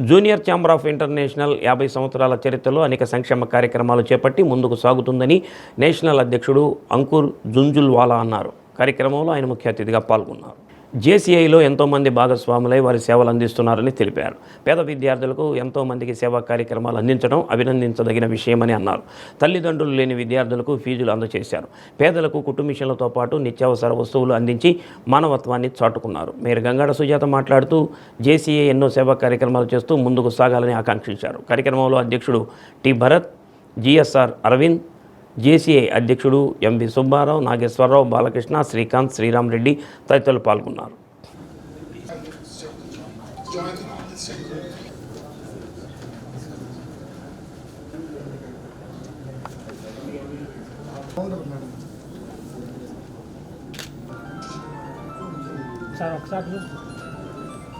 Junior chamber of international యాభై సంవత్సరాల చరిత్రలో అనేక సంక్షేమ కార్యక్రమాలు చేపట్టి ముందుకు సాగుతుందని నేషనల్ అధ్యక్షుడు అంకుర్ జుంజుల్వాలా అన్నారు. కార్యక్రమంలో ఆయన ముఖ్య అతిథిగా పాల్గొన్నారు. జేసీఐలో ఎంతోమంది భాగస్వాములై వారి సేవలు అందిస్తున్నారని తెలిపారు. పేద విద్యార్థులకు ఎంతోమందికి సేవా కార్యక్రమాలు అందించడం అభినందించదగిన విషయమని అన్నారు. తల్లిదండ్రులు లేని విద్యార్థులకు ఫీజులు అందజేశారు పేదలకు కుటుంబిషన్లతో పాటు నిత్యావసర వస్తువులు అందించి మానవత్వాన్ని చాటుకున్నారు. మేయర్ గంగాడ సుజాత మాట్లాడుతూ జేసీఐ ఎన్నో సేవా కార్యక్రమాలు చేస్తూ ముందుకు సాగాలని ఆకాంక్షించారు. కార్యక్రమంలో అధ్యక్షుడు T. Bharat GSR Aravind JCI అధ్యక్షుడు ఎంవి సుబ్బారావు నాగేశ్వరరావు బాలకృష్ణ శ్రీకాంత్ శ్రీరామ్ రెడ్డి తదితరులు పాల్గొన్నారు. సార్ ఒకసారి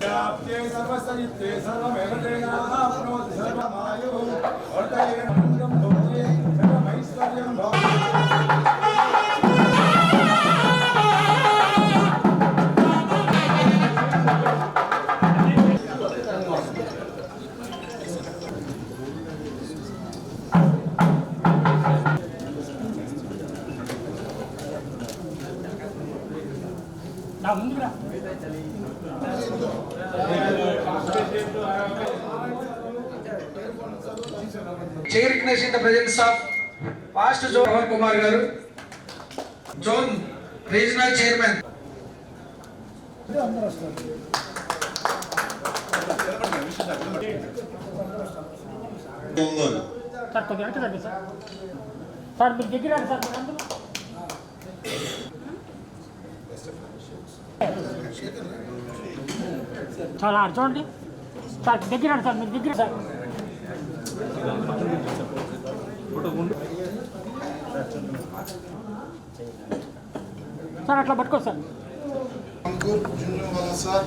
దివ్య జ్యోతిర్నమోస్తు తే వ్యాప్తే సర్వసహితే సర్వమేవ తేనాప్నోతి సర్వమాయు నా ముందుకు రా chair recognition in the presence of past zone Pawan Kumar garu, zone regional chairman. Sir కొద్దిగా సార్ సార్ మీరు దగ్గర సార్ చాలా చూడండి. సార్ దగ్గర సార్ మీరు దగ్గర సార్. సార్ అట్లా పట్టుకో సార్. అంకుర్ వల్ల సార్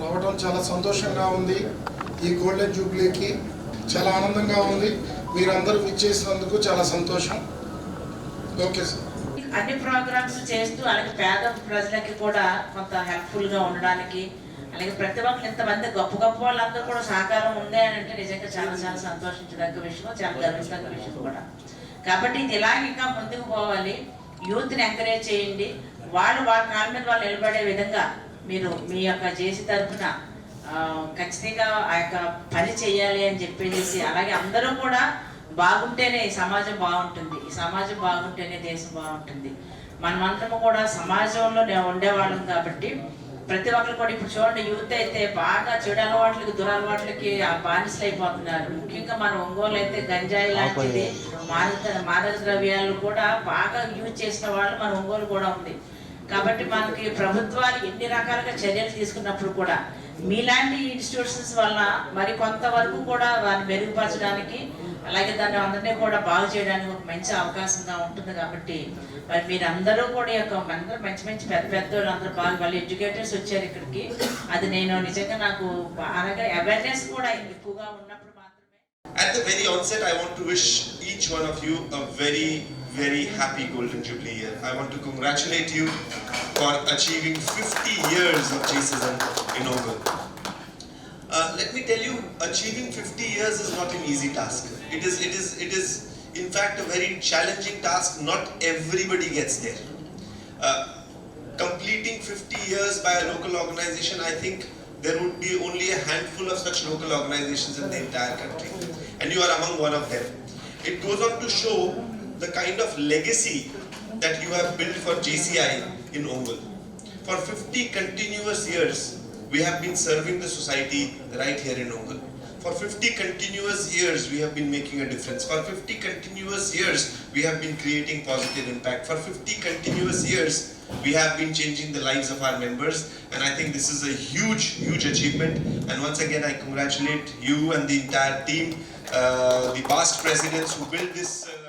రావడం చాలా సంతోషంగా ఉంది. ఈ గోల్డెన్ జూబ్లీకి చాలా ఆనందంగా ఉంది. మీరందరూ విచ్చేసినందుకు చాలా సంతోషం. Okay sir. అన్ని ప్రోగ్రామ్స్ చేస్తూ అలాగే పేద ప్రజలకి కూడా కొంత హెల్ప్ఫుల్గా ఉండడానికి అలాగే ప్రతి ఒక్కరు ఇంతమంది గొప్ప గొప్ప వాళ్ళందరూ కూడా సహకారం ఉంది అని అంటే నిజంగా చాలా చాలా సంతోషించదగ్గ విషయం చాలా గర్వించదగ్గ విషయం కూడా. కాబట్టి ఇది ఇలాగ ఇంకా ముందుకు పోవాలి. యూత్ని ఎంకరేజ్ చేయండి. వాళ్ళు వాళ్ళ కాళ్ళ మీద వాళ్ళు నిలబడే విధంగా మీరు మీ యొక్క జేసీ తరఫున ఖచ్చితంగా ఆ యొక్క పని చేయాలి అని చెప్పేసి అలాగే అందరూ కూడా బాగుంటేనే ఈ సమాజం బాగుంటుంది ఈ సమాజం బాగుంటేనే దేశం బాగుంటుంది. మనమందరము కూడా సమాజంలో ఉండేవాళ్ళం కాబట్టి ప్రతి ఒక్కరు కూడా ఇప్పుడు చూడండి యూత్ అయితే బాగా చెడు అలవాట్లకి దురలవాట్లకి ఆ బానిసలు అయిపోతున్నారు ముఖ్యంగా మన ఒంగోలు అయితే గంజాయి లాంటిది మాదక మాదక ద్రవ్యాలు కూడా బాగా యూజ్ చేసిన వాళ్ళు మన ఒంగోలు కూడా ఉంది. కాబట్టి మనకి ప్రభుత్వాలు ఎన్ని రకాలుగా చర్యలు తీసుకున్నప్పుడు కూడా మీలాంటి ఇన్స్టిట్యూషన్స్ వలన మరి కొంతవరకు కూడా వారిని మెరుగుపరచడానికి అలాగే దాన్ని అందరినీ కూడా బాగు చేయడానికి ఒక మంచి అవకాశంగా ఉంటుంది కాబట్టి మరి మీరందరూ కూడా యొక్క అందరూ మంచి మంచి పెద్ద పెద్ద వాళ్ళు అందరూ బాగా వాళ్ళు ఎడ్యుకేటర్స్ వచ్చారు ఇక్కడికి. అది నేను నిజంగా నాకు బాగా అవేర్నెస్ కూడా ఎక్కువగా ఉన్నప్పుడు మాత్రమే. At the very onset, I want to wish each one of you a very, very happy Golden Jubilee year. I want to congratulate you for achieving 50 years of JCism in Ogun. Uh, let me tell you, achieving 50 years is not an easy task. It is, it is, it is, in fact, a very challenging task. Not everybody gets there. Uh, completing 50 years by a local organization, I think there would be only a handful of such local organizations in the entire country. And you are among one of them. It goes on to show the kind of legacy that you have built for JCI in Ongol. For 50 continuous years, we have been serving the society right here in Ongol. For 50 continuous years, we have been making a difference. For 50 continuous years, we have been creating positive impact. For 50 continuous years, we have been changing the lives of our members, and I think this is a huge, huge achievement. And once again, I congratulate you and the entire team, uh, the past presidents who built this. Uh,